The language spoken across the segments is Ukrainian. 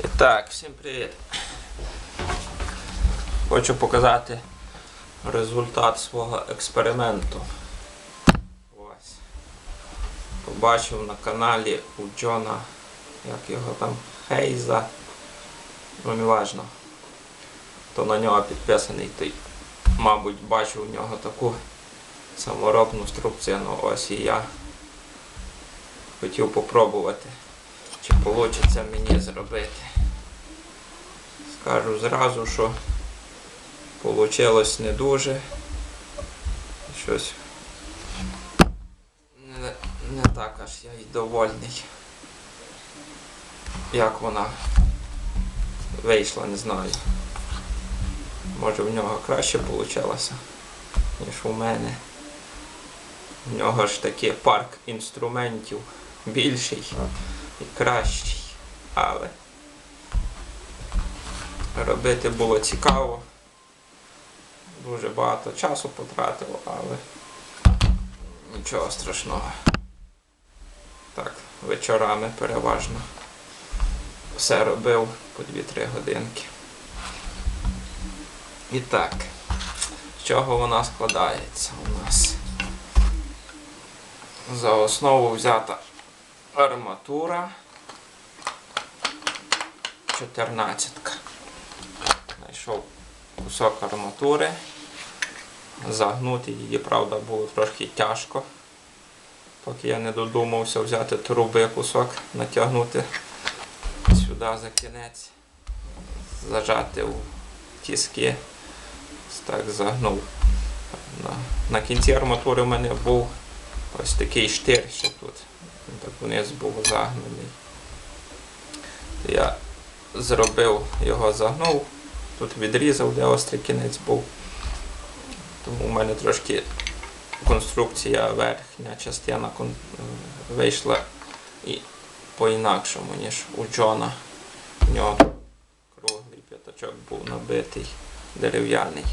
Так, всім привіт. Хочу показати результат свого експерименту. Ось. Побачив на каналі у Джона, як його там, Хейза. Ну, неважно. Хто на нього підписаний, той, мабуть, бачив у нього таку саморобну струбцину. Ось і я хотів попробувати, чи вийде мені зробити. Скажу зразу, що вийшло не дуже. Щось не, не так аж я й довольний. Як вона вийшла, не знаю. Може в нього краще вийшло, ніж у мене. У нього ж таки парк інструментів більший і кращий. Але робити було цікаво. Дуже багато часу потратило, але нічого страшного. Так, вечорами переважно все робив по 2-3 годинки. І так, з чого вона складається у нас? За основу взята арматура 14. Знайшов кусок арматури. Загнути її, правда, було трошки тяжко. Поки я не додумався взяти труби кусок, натягнути сюди за кінець, зажати у тіски. Так загнув. На кінці арматури в мене був ось такий штир ще тут. Він так вниз був загнаний. Я зробив його, загнув, тут відрізав, де острий кінець був. Тому в мене трошки конструкція верхня частина вийшла і по-інакшому, ніж у Джона. У нього круглий п'ятачок був набитий дерев'яний.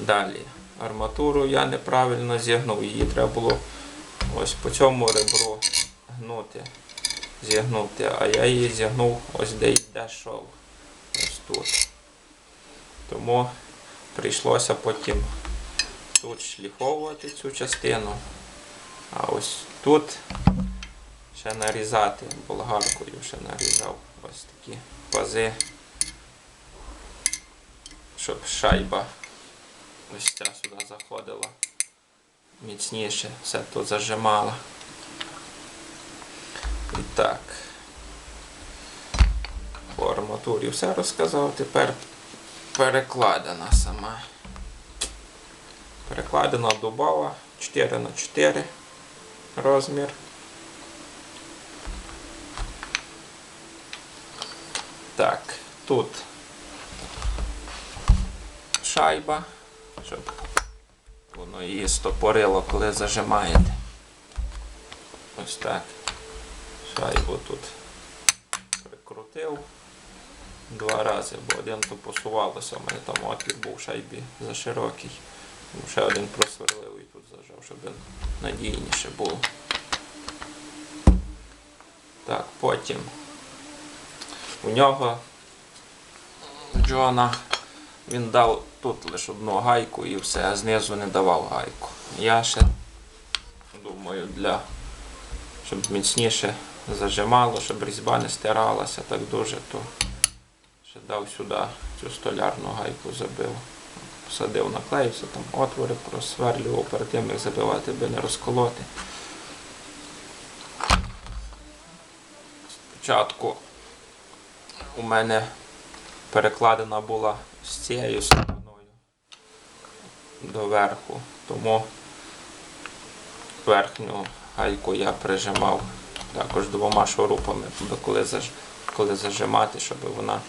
Далі. Арматуру я неправильно зігнув, її треба було ось по цьому ребру гнути, зігнути, а я її зігнув ось де йде шов. Ось тут. Тому прийшлося потім тут шліфовувати цю частину, а ось тут ще нарізати болгаркою, ще нарізав ось такі пази, щоб шайба ось ця сюди заходила міцніше, все тут зажимала. І так. По арматурі все розказав, тепер перекладена сама. Перекладена дубова 4 на 4 розмір. Так, тут шайба, щоб воно її стопорило, коли зажимаєте. Ось так. Шайбу тут прикрутив два рази, бо один то посувалося, у мене там отвір був шайбі за широкий. Ще один просверлив і тут зажав, щоб він надійніше було. Так, потім у нього Джона він дав тут лише одну гайку і все, а знизу не давав гайку. Я ще думаю, для щоб міцніше зажимало, щоб різьба не стиралася так дуже, то ще дав сюди цю столярну гайку забив. Посадив на клей, все там отвори просверлював перед тим, як забивати, би не розколоти. Спочатку у мене перекладена була з цією стороною доверху, тому верхню гайку я прижимав також двома шурупами, коли, коли зажимати, щоб вона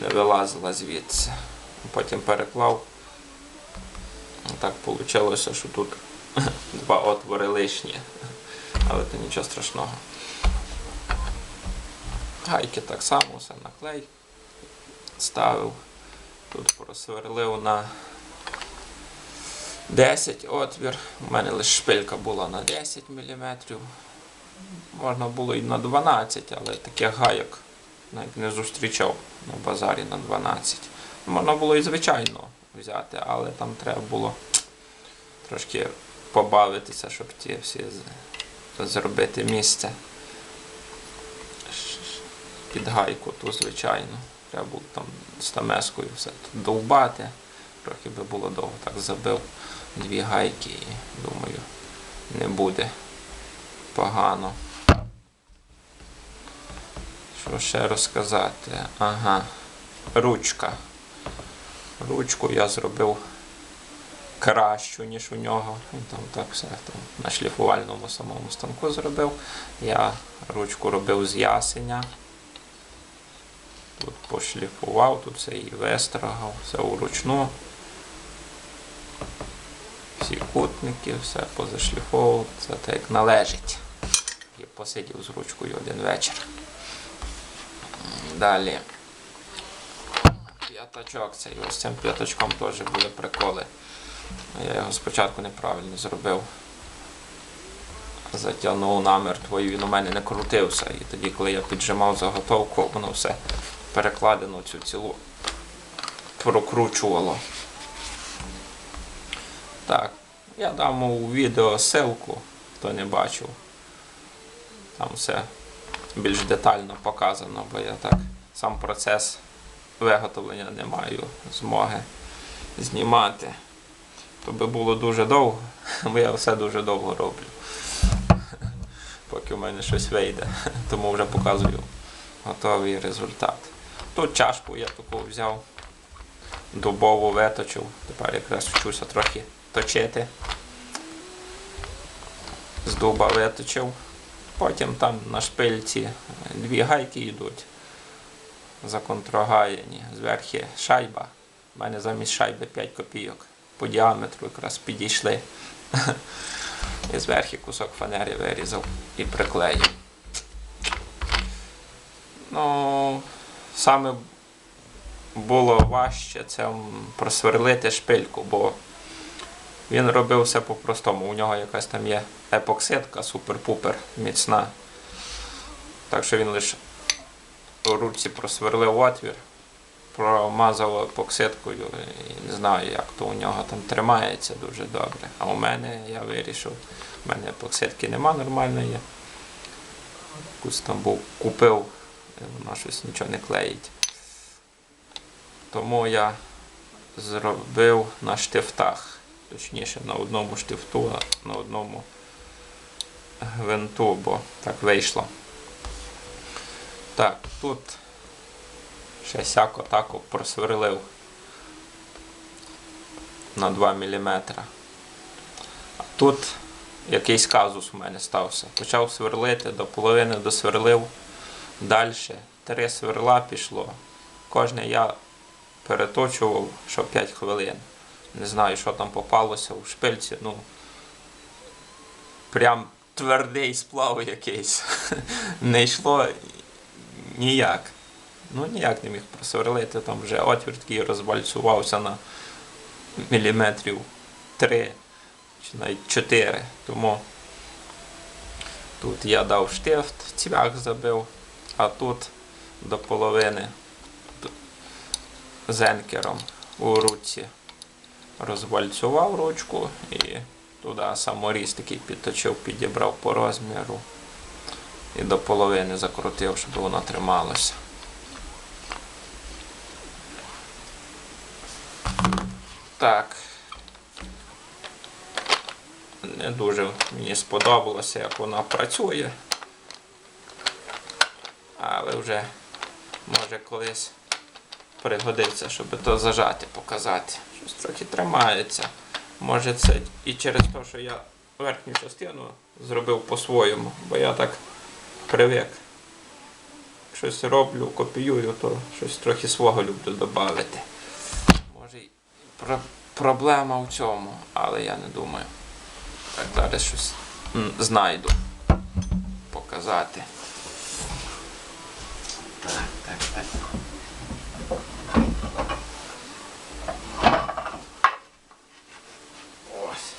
не вилазила звідси. Потім переклав. Так вийшло, що тут два отвори лишні, але це нічого страшного. Гайки так само, все на клей ставив. Тут просверлив на 10 отвір. У мене лише шпилька була на 10 мм. можна було і на 12, але таких гайок навіть не зустрічав на базарі на 12. Можна було і звичайно взяти, але там треба було трошки побавитися, щоб ті всі зробити місце. Під гайку ту, звичайно. Треба було там стамескою все довбати. Трохи би було довго. Так забив дві гайки і думаю, не буде погано. Що ще розказати? Ага. Ручка. Ручку я зробив кращу, ніж у нього. Він там так все там, на шліфувальному самому станку зробив. Я ручку робив з ясеня. Тут пошліфував, тут все і вистрогав, все вручну. Всі кутники, все позашліфовував, це так як належить. І посидів з ручкою один вечір. Далі. П'ятачок цей. Ось цим п'ятачком теж були приколи. Я його спочатку неправильно зробив. Затягнув намертво і він у мене не крутився. І тоді, коли я піджимав заготовку, воно все перекладину цю цілу прокручувало. Так, я дам у відео ссылку, хто не бачив. Там все більш детально показано, бо я так сам процес виготовлення не маю змоги знімати. То би було дуже довго, бо я все дуже довго роблю. Поки в мене щось вийде. Тому вже показую готовий результат. Тут чашку я таку взяв, дубову виточив. Тепер якраз вчуся трохи точити. З дуба виточив. Потім там на шпильці дві гайки йдуть законтрогаяні. Зверху шайба. У мене замість шайби 5 копійок. По діаметру якраз підійшли. І зверху кусок фанери вирізав і приклеїв. Ну, саме було важче це просверлити шпильку, бо він робив все по-простому. У нього якась там є епоксидка супер-пупер міцна. Так що він лише у руці просверлив отвір, промазав епоксидкою і не знаю, як то у нього там тримається дуже добре. А у мене я вирішив, у мене епоксидки нема нормальної. Якусь там був купив, і воно щось нічого не клеїть. Тому я зробив на штифтах. Точніше, на одному штифту, а на одному гвинту, бо так вийшло. Так, тут ще сяко тако просверлив на 2 мм. А тут якийсь казус у мене стався. Почав сверлити, до половини досверлив. Далі три сверла пішло. Кожне я переточував, що 5 хвилин. Не знаю, що там попалося у шпильці. Ну, прям твердий сплав якийсь. Не йшло ніяк. Ну ніяк не міг просверлити. Там вже отвір такий розвальцювався на міліметрів 3 чи навіть 4. Тому тут я дав штифт, цвях забив, а тут до половини зенкером у руці розвальцював ручку і туди саморіз такий підточив, підібрав по розміру і до половини закрутив, щоб воно трималося. Так. Не дуже мені сподобалося, як вона працює. Але вже може колись пригодиться, щоб то зажати, показати. Щось трохи тримається. Може це і через те, що я верхню частину зробив по-своєму, бо я так привик. Щось роблю, копіюю, то щось трохи свого люблю додати. Може і про- проблема в цьому, але я не думаю. Так, зараз щось знайду. Показати. Так, так, так. Ось.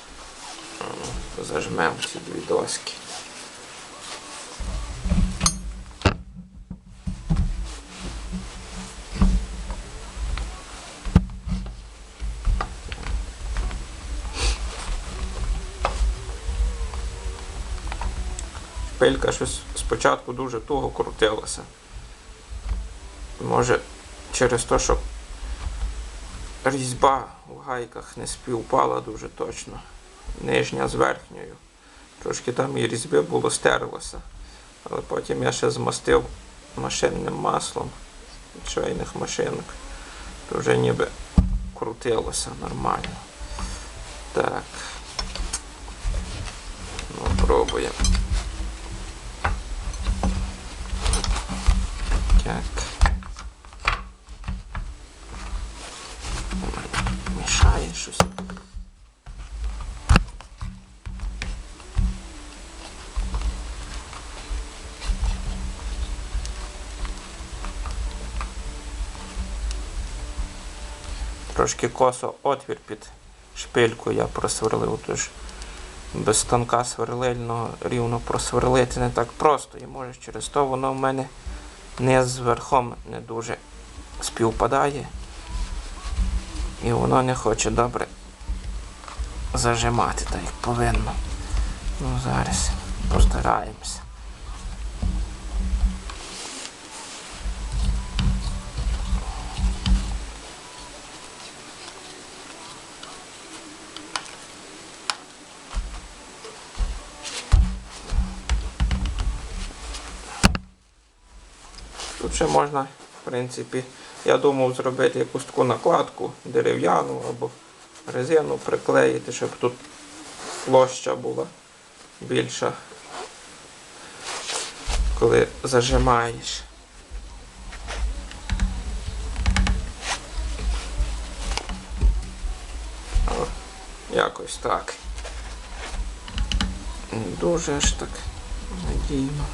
Зажмемо ці дві доски. Шпилька щось спочатку дуже туго крутилася. Може через те, що різьба в гайках не співпала дуже точно. Нижня з верхньою. Трошки там і різьби було стерлося. Але потім я ще змастив машинним маслом від машинок. То вже ніби крутилося нормально. Так. Ну, пробуємо. Трошки косо отвір під шпильку я просверлив, тож без станка сверлильного рівно просверлити не так просто. І може через то воно в мене низ з верхом не дуже співпадає. І воно не хоче добре зажимати так, як повинно. Ну зараз постараємося. Тут ще можна, в принципі, я думав зробити якусь таку накладку дерев'яну або резину приклеїти, щоб тут площа була більша, коли зажимаєш. Якось так. Не дуже аж так надійно.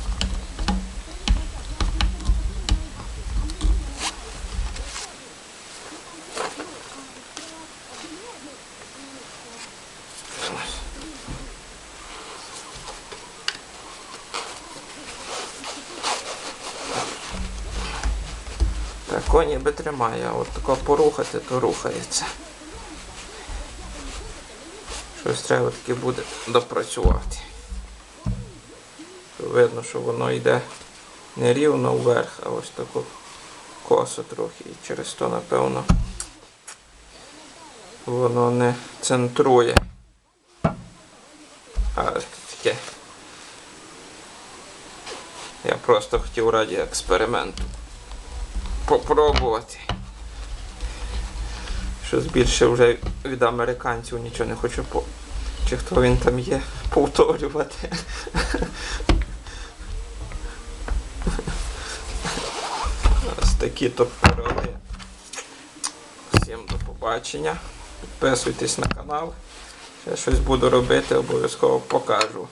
Так, коні би тримає, а от тако порухати, то рухається. Щось треба таки буде допрацювати. Видно, що воно йде не рівно вверх, а ось таку косо трохи. І через то, напевно, воно не центрує. А таке. Я просто хотів раді експерименту попробувати. Щось більше вже від американців нічого не хочу по. Чи хто він там є, повторювати. Ось такі то пироги. Всім до побачення. Підписуйтесь на канал. Ще щось буду робити, обов'язково покажу.